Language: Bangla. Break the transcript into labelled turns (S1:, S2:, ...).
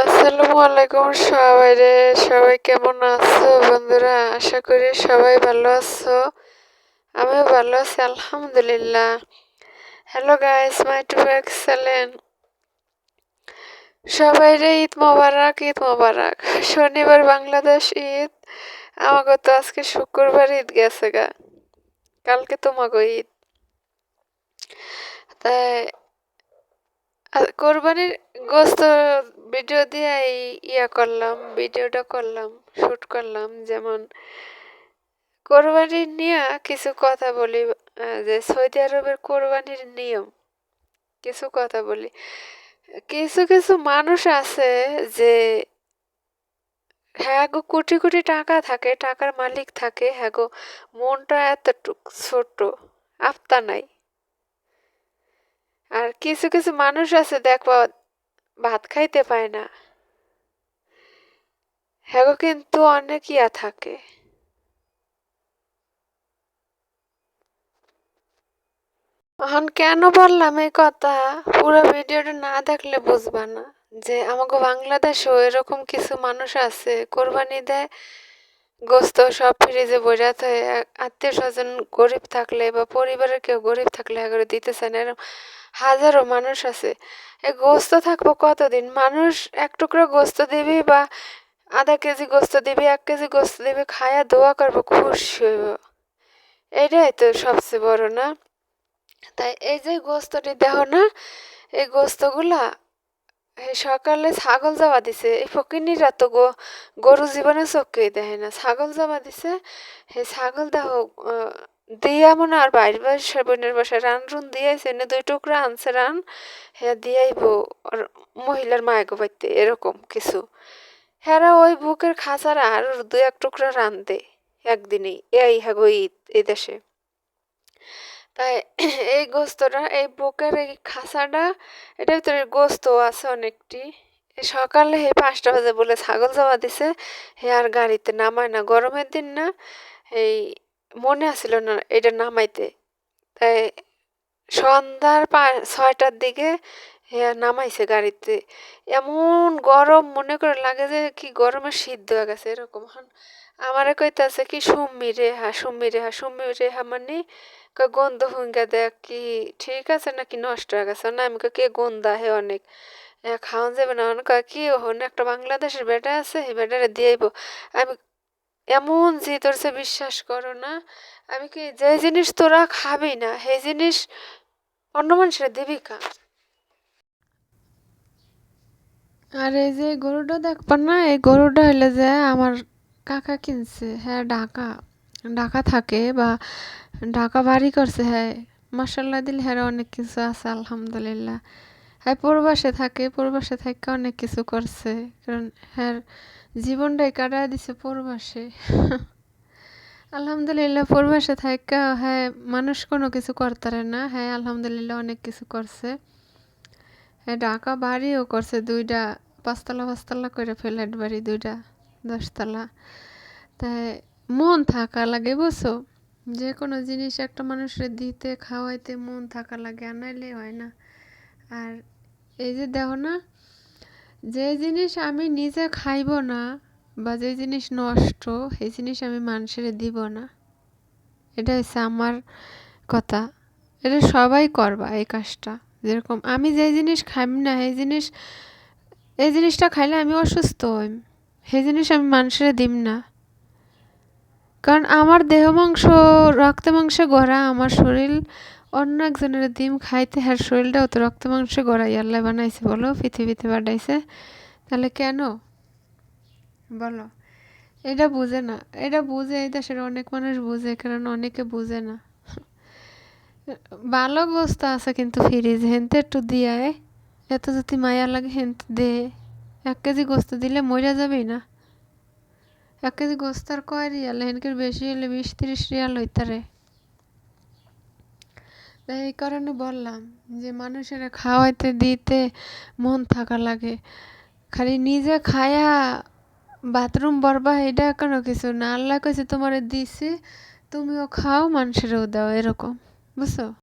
S1: আসসালামু আলাইকুম সবাই রে সবাই কেমন আছো বন্ধুরা? আশা করি সবাই ভালো আছো। আমিও ভালো আছি, আলহামদুলিল্লাহ। হ্যালো গাইস মাই টু সবাই রে ঈদ মোবারক ঈদ মোবারক। শনিবার বাংলাদেশ ঈদ। আমাকে তো আজকে শুক্রবার ঈদ গেছে গা। কালকে তোমাকে ঈদ। তাই কোরবানির গোস্ত ভিডিও দিয়ে ইয়া করলাম ভিডিওটা করলাম শ্যুট করলাম, যেমন কোরবানির নিয়ে কিছু কথা বলি যে সৌদি আরবের কোরবানির নিয়ম, কিছু কথা বলি। কিছু কিছু মানুষ আছে যে হ্যাঁ গো, কোটি কোটি টাকা থাকে, টাকার মালিক থাকে হ্যাঁ গো, মনটা এতটুক ছোট আফতা নাই। আর কিছু কিছু মানুষ আছে, দেখো ভাত খাইতে পায় না। হ্যাঁ কিন্তু অনেক ইয়া থাকে। এখন কেন বললাম এই কথা? পুরো ভিডিওটা না দেখলে বুঝবা না যে আমাকে বাংলাদেশেও এরকম কিছু মানুষ আছে, কোরবানি দেয় গোস্ত সব ফ্রিজে বইরা থাকে আত্মীয় স্বজন গরিব থাকলে বা পরিবারের কেউ গরিব থাকলে এগুলো দিতেছে না এরকম হাজারো মানুষ আছে। এই গোস্ত থাকব কতদিন? মানুষ এক টুকরো গোস্ত দিবি বা আধা কেজি গোস্ত দিবি, এক কেজি গোস্ত দিবি, খায়া দোয়া করব, খুশি হইব। এটাই তো সবচেয়ে বড় না? তাই এই যে গোস্তটি দেহ না, এই গোস্তগুলা সকালে ছাগল যাওয়া দিছে। এই ফকিনিরা তো গো, গরু জীবনে চোখকেই দেখে না। ছাগল যাওয়া দিছে হে ছাগল দেহ দিয়া মনে আর বাইর বাসা বোনের বাসা রান রুন দিয়েছে না দুই টুকরা আনছে রান হ্যাঁ দিয়াইব আর মহিলার মায়ের বাইতে এরকম কিছু। হ্যাঁ ওই বুকের খাঁচার আর দু এক টুকরা রান দে একদিনেই। এই হ্যাঁ ঈদ এই দেশে। তাই এই গোস্তটা, এই বুকের এই খাঁচাটা এটার ভিতরে গোস্ত আছে অনেকটি। সকালে হে পাঁচটা বাজে বলে ছাগল যাওয়া দিছে, হে আর গাড়িতে নামায় না। গরমের দিন না, এই মনে আসিল না এটা নামাইতে। তাই সন্ধ্যার পা, ছয়টার দিকে হে নামাইছে গাড়িতে। এমন গরম মনে করে লাগে যে কি গরমে সিদ্ধ হয়ে গেছে এরকম। আমারে কইতাছে কি, সুম্মি রেহা সুম্মি রে হা, সুম্মি রে হা মানে গন্ধ হুঙ্গা দেখ কি ঠিক আছে নাকি নষ্ট হয়ে গেছে? না, আমি কে গন্ধা হে অনেক। খাওয়ান যাবে না। অনেক কি হন, একটা বাংলাদেশের বেটা আছে সেই বেটারে দিয়েইব। আমি এমন যে তোর সে বিশ্বাস করো না, আমি কি যে জিনিস তোরা খাবি না, সেই জিনিস অন্য মানুষের দিবি কা? আর এই যে গরুটা দেখবার না, এই গরুটা হইলে যে আমার কাকা কিনছে? হ্যাঁ ঢাকা। ঢাকা থাকে বা ঢাকা বাড়ি করছে হ্যাঁ। মাসাল্লাহ দিলে হ্যাঁ অনেক কিছু আছে, আলহামদুলিল্লাহ। হ্যাঁ পূর্বাসে থাকে পূর্বাসে থাকে অনেক কিছু করছে। কারণ হ্যাঁ জীবনটাই কাটায় দিছে পূর্বাসে। আলহামদুলিল্লাহ, পূর্বাসে থাকে হ্যাঁ মানুষ কোনো কিছু করতে না। হ্যাঁ আলহামদুলিল্লাহ, অনেক কিছু করছে। হ্যাঁ ঢাকা বাড়িও করছে দুইটা, পাঁচতলা পাঁচতলা করে ফ্ল্যাট বাড়ি দুইটা। দশতলা তাই মন থাকা লাগে, বুঝছ? যে কোনো জিনিস একটা মানুষের দিতে, খাওয়াইতে মন থাকা লাগে আনাইলে হয় না। আর এই যে দেখো না, যে জিনিস আমি নিজে খাইব না, বা যে জিনিস নষ্ট, সেই জিনিস আমি মানুষের দিব না। এটা হচ্ছে আমার কথা। এটা সবাই করবা এই কাজটা। যেরকম আমি যে জিনিস খাইম না, সেই জিনিস, এই জিনিসটা খাইলে আমি অসুস্থ হই সেই জিনিস আমি মানুষের দিম না। কারণ আমার দেহ মাংস, রক্ত মাংসে গড়া আমার শরীর, অন্য একজনের ডিম খাইতে হ্যার শরীরটাও তো রক্ত মাংসে গড়াই আল্লাহ বানাইছে, বলো, পৃথিবীতে বানাইছে তাহলে কেন? বলো। এটা বুঝে না। এটা বুঝে, এই দেশের অনেক মানুষ বুঝে, কারণ অনেকে বুঝে না। ভালো গোস্ত আছে কিন্তু ফ্রিজ হেনতে একটু দিয়ে এত যদি মায়া লাগে হেনতে দে। এক কেজি গোস্ত দিলে মরে যাবেই না। এক কেজি গোস্ত আর কয় রিয়াল? হেনকের বেশি হলে বিশ তিরিশ রিয়াল হইতারে। এই কারণে বললাম যে মানুষেরা খাওয়াইতে, দিতে মন থাকা লাগে। খালি নিজে খায়া বাথরুম বরবা এটা কোনো কিছু না। আল্লাহ কেছে তোমার দিছে, তুমিও খাও, মানুষেরও দাও। এরকম। বুঝছ?